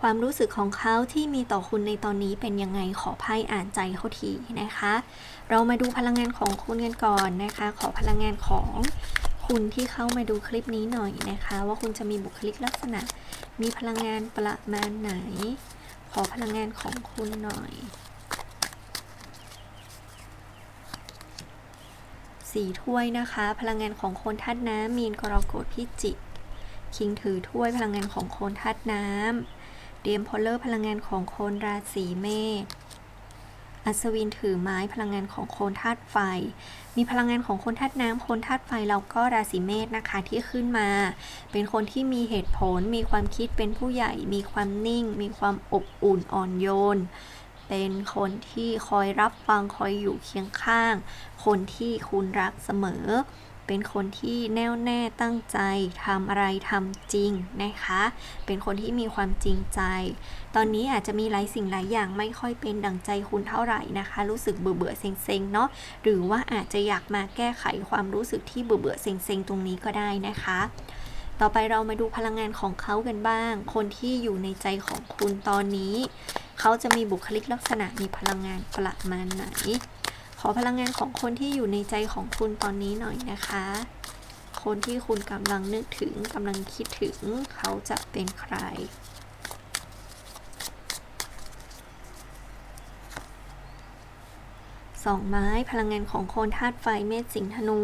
ความรู้สึกของเขาที่มีต่อคุณในตอนนี้เป็นยังไงขอไพ่อ่านใจเขาทีนะคะ เรามาดูพลังงานของคุณกันก่อนนะคะ ขอพลังงานของคุณที่เข้ามาดูคลิปนี้หน่อยนะคะ ว่าคุณจะมีบุคลิกลักษณะ มีพลังงานประมาณไหน ขอพลังงานของคุณหน่อยสี่ถ้วยนะคะ พลังงานของคนธาตุน้ำมีนกรกฎพิจิกคิงถือถ้วยพลังงานของโคนธาตุน้ำ เดียมพลเลอร์พลังงานของโคนราศีเมษอัศวินถือไม้พลังงานของโคนธาตุไฟ มีพลังงานของโคนธาตุน้ำโคนธาตุไฟแล้วก็ราศีเมษนะคะที่ขึ้นมา เป็นคนที่มีเหตุผล มีความคิดเป็นผู้ใหญ่ มีความนิ่ง มีความอบอุ่นอ่อนโยน เป็นคนที่คอยรับฟังคอยอยู่เคียงข้าง คนที่คุณรักเสมอ เป็นคนที่แน่วแน่ตั้งใจทำอะไรทำจริงนะคะ เป็นคนที่มีความจริงใจ ตอนนี้อาจจะมีหลายสิ่งหลายอย่างไม่ค่อยเป็นดังใจคุณเท่าไหร่นะคะ รู้สึกเบื่อเบื่อๆเซ็งๆเนาะหรือว่าอาจจะอยากมาแก้ไขความรู้สึกที่เบื่อเบื่อๆเซ็งๆตรงนี้ก็ได้นะคะต่อไปเรามาดูพลังงานของเขากันบ้าง คนที่อยู่ในใจของคุณตอนนี้ เขาจะมีบุคลิกลักษณะมีพลังงานประมาณไหน อพลังงานของคนที่อยู่ในใจของคุณตอนนี้หน่อยนะคะ คนที่คุณกำลังนึกถึงกำลังคิดถึงเขาจะเป็นใครสองไม้พลังงานของคนธาตุไฟเมษสิงห์ธนู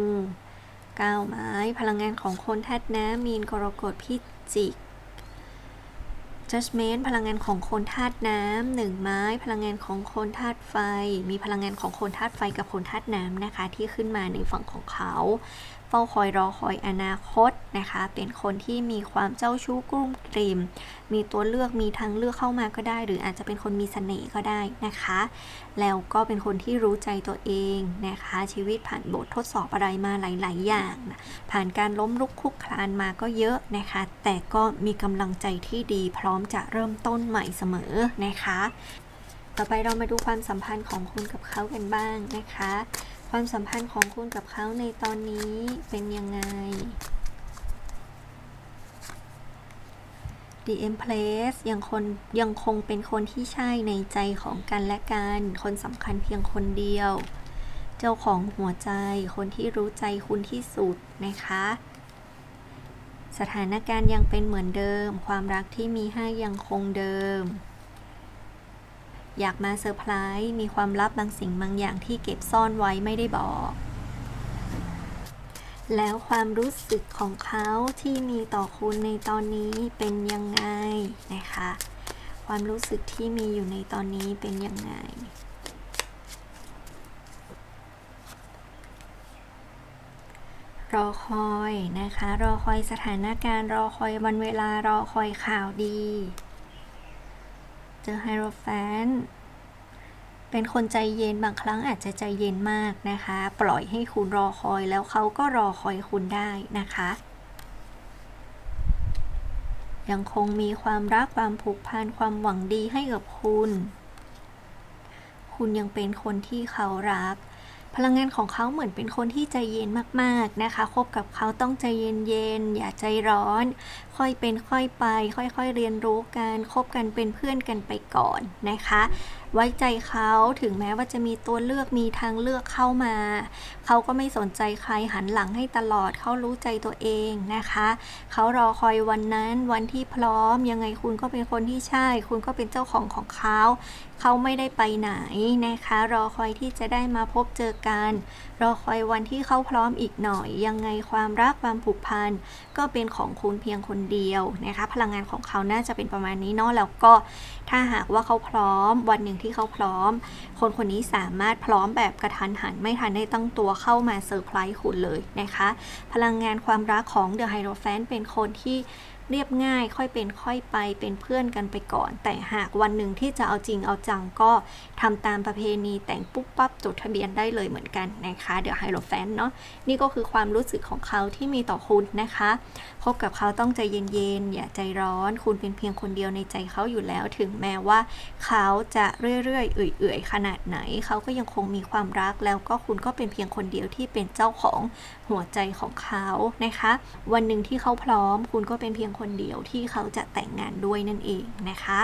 เก้าไม้พลังงานของคนธาตุน้ำมีนกรกฎพิจิก Judgment พลังงานของคนธาตุน้ำหนึ่งไม้ พลังงานของคนธาตุไฟ มีพลังงานของคนธาตุไฟกับคนธาตุน้ำนะคะ ที่ขึ้นมาในฝั่งของเขา ฝ้าคอยรอคอยอนาคตนะคะ เป็นคนที่มีความเจ้าชู้กลุ้มกลิ่มมีตัวเลือกมีทางเลือกเข้ามาก็ได้ หรืออาจจะเป็นคนมีเสน่ห์ก็ได้นะคะ แล้วก็เป็นคนที่รู้ใจตัวเองนะคะ ชีวิตผ่านบททดสอบอะไรมาหลาย ๆ อย่างนะผ่านการล้มลุกคลุกคลานมาก็เยอะนะคะ แต่ก็มีกำลังใจที่ดีพร้อมจะเริ่มต้นใหม่เสมอนะคะ ต่อไปเรามาดูความสัมพันธ์ของคุณกับเขากันบ้างนะคะ ความสัมพันธ์ของคุณกับเขาในตอนนี้เป็นยังไง The Empress ยังคนยังคงเป็นคนที่ใช่ในใจของกันและกัน คนสำคัญเพียงคนเดียว เจ้าของหัวใจ คนที่รู้ใจคุณที่สุดนะคะ สถานการณ์ยังเป็นเหมือนเดิม ความรักที่มีให้ยังคงเดิม อยากมาเซอร์ไพรส์มีความลับบางสิ่งบางอย่างที่เก็บซ่อนไว้ไม่ได้บอก แล้วความรู้สึกของเขาที่มีต่อคุณในตอนนี้เป็นยังไงนะคะ ความรู้สึกที่มีอยู่ในตอนนี้เป็นยังไงรอคอยนะคะ รอคอยสถานการณ์ รอคอยวันเวลา รอคอยข่าวดี เจอไฮโรแฟนเป็นคนใจเย็นบางครั้งอาจจะใจเย็นมากนะคะ ปล่อยให้คุณรอคอยแล้วเขาก็รอคอยคุณได้นะคะ ยังคงมีความรักความผูกพันความหวังดีให้กับคุณ คุณยังเป็นคนที่เขารัก พลังงานของเขาเหมือนเป็นคนที่ใจเย็นมากๆนะคะ คบกับเขาต้องใจเย็นๆ อย่าใจร้อน ค่อยเป็นค่อยไป ค่อยๆเรียนรู้กัน คบกันเป็นเพื่อนกันไปก่อนนะคะ ไว้ใจเขาถึงแม้ว่าจะมีตัวเลือกมีทางเลือกเข้ามา เขาก็ไม่สนใจใครหันหลังให้ตลอดเขารู้ใจตัวเองนะคะ เขารอคอยวันนั้นวันที่พร้อมยังไงคุณก็เป็นคนที่ใช่ คุณก็เป็นเจ้าของของเขา เขาไม่ได้ไปไหนนะคะ รอคอยที่จะได้มาพบเจอกัน รอคอยวันที่เขาพร้อมอีกหน่อย ยังไงความรักความผูกพันก็เป็นของคุณเพียงคนเดียวนะคะ พลังงานของเขาน่าจะเป็นประมาณนี้เนาะแล้วก็ถ้าหากว่าเขาพร้อมวันหนึ่งที่เขาพร้อม คนคนนี้สามารถพร้อมแบบกระทันหันไม่ทันได้ตั้งตัวเข้ามาเซอร์ไพรส์คุณเลยนะคะ พลังงานความรักของเดอะไฮโดรแฟนเป็นคนที่เรียบง่ายค่อยเป็นค่อยไปเป็นเพื่อนกันไปก่อน แต่หากวันหนึ่งที่จะเอาจริงเอาจังก็ทำตามประเพณีแต่งปุ๊บปั๊บจดทะเบียนได้เลยเหมือนกันนะคะเดอะไฮโรแฟนเนาะนี่ก็คือความรู้สึกของเขาที่มีต่อคุณนะคะคบกับเขาต้องใจเย็นๆอย่าใจร้อน คุณเป็นเพียงคนเดียวในใจเขาอยู่แล้ว ถึงแม้ว่าเขาจะเรื่อยๆเอื่อยๆขนาดไหนเขาก็ยังคงมีความรักแล้วก็คุณก็เป็นเพียงคนเดียวที่เป็นเจ้าของหัวใจของเขานะคะ วันหนึ่งที่เขาพร้อม คุณก็เป็นเพียงคนคนเดียวที่เขาจะแต่งงานด้วยนั่นเองนะคะ